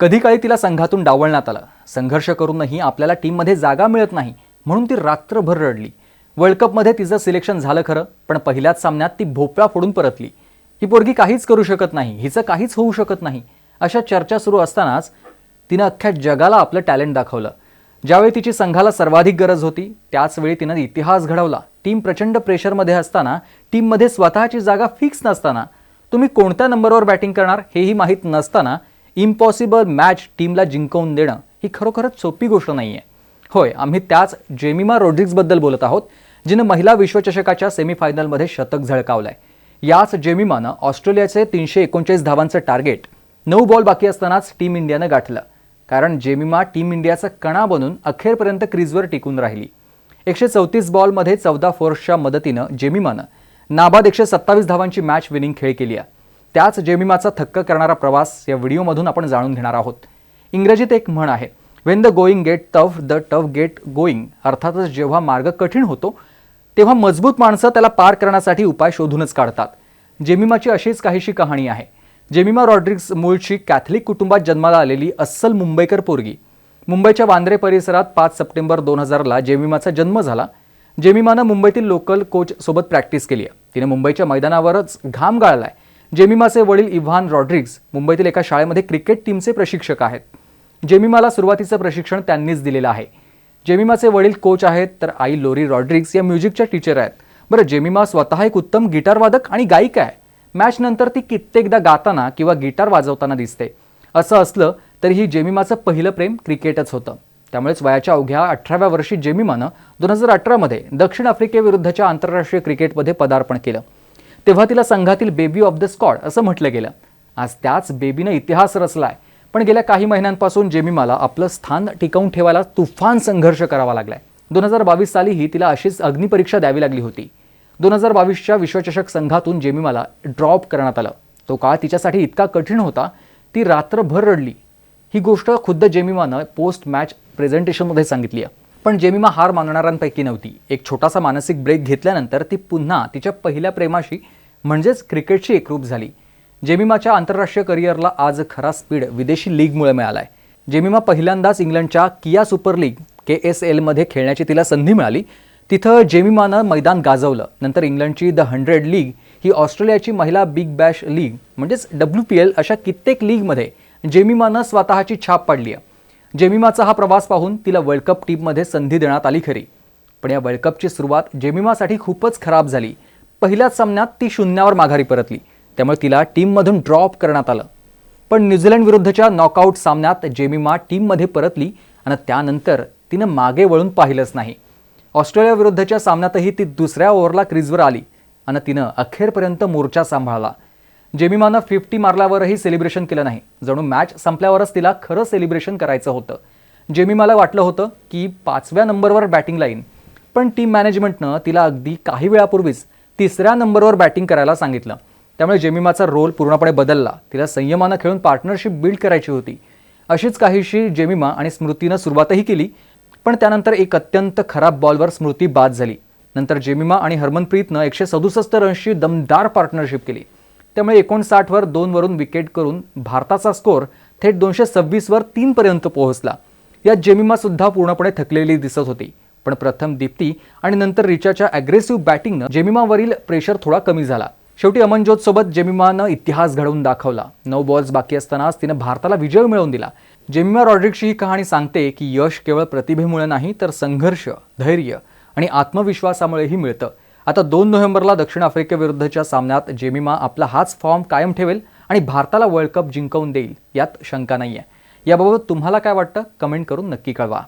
कधी काळी तिला संघातून डावलण्यात आलं. संघर्ष करूनही आपल्याला टीममध्ये जागा मिळत नाही म्हणून ती रात्रभर रडली. वर्ल्ड कपमध्ये तिचं सिलेक्शन झालं खरं पण पहिल्याच सामन्यात ती भोपळा फोडून परतली. ही पोरगी काहीच करू शकत नाही हिचं काहीच होऊ शकत नाही. अशा चर्चा सुरू असतानाच तिनं अख्ख्या जगाला आपलं टॅलेंट दाखवलं. ज्यावेळी तिची संघाला सर्वाधिक गरज होती त्याचवेळी तिनं इतिहास घडवला. टीम प्रचंड प्रेशरमध्ये असताना टीममध्ये स्वतःची जागा फिक्स नसताना तुम्ही कोणत्या नंबरवर बॅटिंग करणार हेही माहीत नसताना इम्पॉसिबल मॅच टीमला जिंकवून देणं ही खरोखरच सोपी गोष्ट नाही आहे होय आम्ही त्याच जेमिमा रोड्रिग्सबद्दल बोलत आहोत जिनं महिला विश्वचषकाच्या सेमीफायनलमध्ये शतक झळकावलं आहे याच जेमिमानं ऑस्ट्रेलियाचे तीनशे एकोणचाळीस धावांचं टार्गेट नऊ बॉल बाकी असतानाच टीम इंडियानं गाठलं. कारण जेमिमा टीम इंडियाचा कणा बनून अखेरपर्यंत क्रीजवर टिकून राहिली. एकशे चौतीस बॉलमध्ये चौदा फोर्सच्या मदतीनं जेमिमानं नाबाद एकशे सत्तावीस धावांची मॅच विनिंग खेळ केली आहे. त्याच जेमिमाचा थक्क करणारा प्रवास या व्हिडिओमधून आपण जाणून घेणार आहोत. इंग्रजीत एक म्हण आहे when the going get tough the tough get going अर्थातच जेव्हा मार्ग कठीण होतो तेव्हा मजबूत माणसं त्याला पार करण्यासाठी उपाय शोधूनच काढतात. जेमिमाची अशीच काहीशी कहाणी आहे. जेमिमा रॉड्रिग्स मूळची कॅथलिक कुटुंबात जन्माला आलेली अस्सल मुंबईकर पोरगी. मुंबईच्या वांद्रे परिसरात पाच सप्टेंबर दोन हजारला जेमिमाचा जन्म झाला. जेमिमानं मुंबईतील लोकल कोच सोबत प्रॅक्टिस केली आहे. तिने मुंबईच्या मैदानावरच घाम गाळलाय. जेमिमाचे वडील इव्हान रॉड्रिग्स मुंबईतील एका शाळेमध्ये क्रिकेट टीमचे प्रशिक्षक आहेत. जेमिमाला सुरुवातीचं प्रशिक्षण त्यांनीच दिलेलं आहे. जेमिमाचे वडील कोच आहेत तर आई लोरी रॉड्रिग्स या म्युझिकच्या टीचर आहेत. बरं जेमिमा स्वतः एक उत्तम गिटार वादक आणि गायिका आहे. मॅच नंतर ती कित्येकदा गाताना किंवा गिटार वाजवताना दिसते. असं असलं तरी ही जेमिमाचं पहिलं प्रेम क्रिकेटच होतं. त्यामुळेच वयाच्या अवघ्या अठराव्या वर्षी जेमिमानं दोन हजार अठरामध्ये दक्षिण आफ्रिकेविरुद्धच्या आंतरराष्ट्रीय क्रिकेटमध्ये पदार्पण केलं. तेव्हा तिला संघातील बेबी ऑफ द स्कॉड असं म्हटलं गेलं. आज त्याच बेबीनं इतिहास रचलाय. पण गेल्या काही महिन्यांपासून जेमिमाला आपलं स्थान टिकवून ठेवायला तुफान संघर्ष करावा लागलाय. दोन हजार बावीस सालीही तिला अशीच अग्निपरीक्षा द्यावी लागली होती. दोन हजार बावीसच्या विश्वचषक संघातून जेमिमाला ड्रॉप करण्यात आलं. तो काळ तिच्यासाठी इतका कठीण होता ती रात्रभर रडली. ही गोष्ट खुद्द जेमिमानं पोस्ट मॅच प्रेझेंटेशनमध्ये सांगितली आहे. पण जेमिमा हार मानणाऱ्यांपैकी नव्हती. एक छोटासा मानसिक ब्रेक घेतल्यानंतर ती पुन्हा तिच्या पहिल्या प्रेमाशी म्हणजेच क्रिकेटशी एकरूप झाली. जेमिमाच्या आंतरराष्ट्रीय करिअरला आज खरा स्पीड विदेशी लीगमुळे मिळाला आहे जेमिमा पहिल्यांदाच इंग्लंडच्या Kia super league K S एलमध्ये खेळण्याची तिला संधी मिळाली. तिथं जेमिमानं मैदान गाजवलं. नंतर इंग्लंडची द हंड्रेड लीग ही ऑस्ट्रेलियाची महिला बिग बॅश लीग म्हणजेच डब्ल्यू पी एल अशा कित्येक लीगमध्ये जेमिमानं स्वतःची छाप पाडली आहे. जेमिमाचा हा प्रवास पाहून तिला वर्ल्ड कप टीममध्ये संधी देण्यात आली खरी. पण या वर्ल्ड कपची सुरुवात जेमिमासाठी खूपच खराब झाली. पहिल्याच सामन्यात ती शून्यावर माघारी परतली. त्यामुळे तिला टीममधून ड्रॉप करण्यात आलं. पण न्यूझीलंड विरुद्धच्या नॉकआउट सामन्यात जेमिमा टीममध्ये परतली आणि त्यानंतर तिनं मागे वळून पाहिलंच नाही. ऑस्ट्रेलियाविरुद्धच्या सामन्यातही ती दुसऱ्या ओव्हरला क्रीजवर आली आणि तिनं अखेरपर्यंत मोर्चा सांभाळला. जेमिमानं फिफ्टी मारल्यावरही सेलिब्रेशन केलं नाही. जणू मॅच संपल्यावरच तिला खरं सेलिब्रेशन करायचं होतं. जेमिमाला वाटलं होतं की पाचव्या नंबरवर बॅटिंग लाईन. पण टीम मॅनेजमेंटनं तिला अगदी काही वेळापूर्वीच तिसऱ्या नंबरवर बॅटिंग करायला सांगितलं. त्यामुळे जेमिमाचा रोल पूर्णपणे बदलला. तिला संयमानं खेळून पार्टनरशिप बिल्ड करायची होती. अशीच काहीशी जेमिमा आणि स्मृतीनं सुरुवातही केली पण त्यानंतर एक अत्यंत खराब बॉलवर स्मृती बाद झाली. नंतर जेमिमा आणि हरमनप्रीतनं एकशे सदुसष्ट रन्सची दमदार पार्टनरशिप केली. त्यामुळे एकोणसाठवर दोनवरून विकेट करून भारताचा स्कोअर थेट दोनशे सव्वीसवर तीनपर्यंत पोहोचला. यात जेमिमासुद्धा पूर्णपणे थकलेली दिसत होती. पण प्रथम दीप्ती आणि नंतर रिचाच्या अग्रेसिव्ह बॅटिंगनं जेमिमावरील प्रेशर थोडा कमी झाला. शेवटी अमनज्योत सोबत जेमिमानं इतिहास घडवून दाखवला. नऊ बॉल्स बाकी असतानाच तिनं भारताला विजय मिळवून दिला. जेमिमा रॉड्रिक्सची ही कहाणी सांगते की यश केवळ प्रतिभेमुळे नाही तर संघर्ष धैर्य आणि आत्मविश्वासामुळेही मिळतं. आता दोन नोव्हेंबरला दक्षिण आफ्रिकेविरुद्धच्या सामन्यात जेमिमा आपला हाच फॉर्म कायम ठेवेल आणि भारताला वर्ल्ड कप जिंकवून देईल यात शंका नाही आहे याबाबत तुम्हाला काय वाटतं? कमेंट करून नक्की कळवा.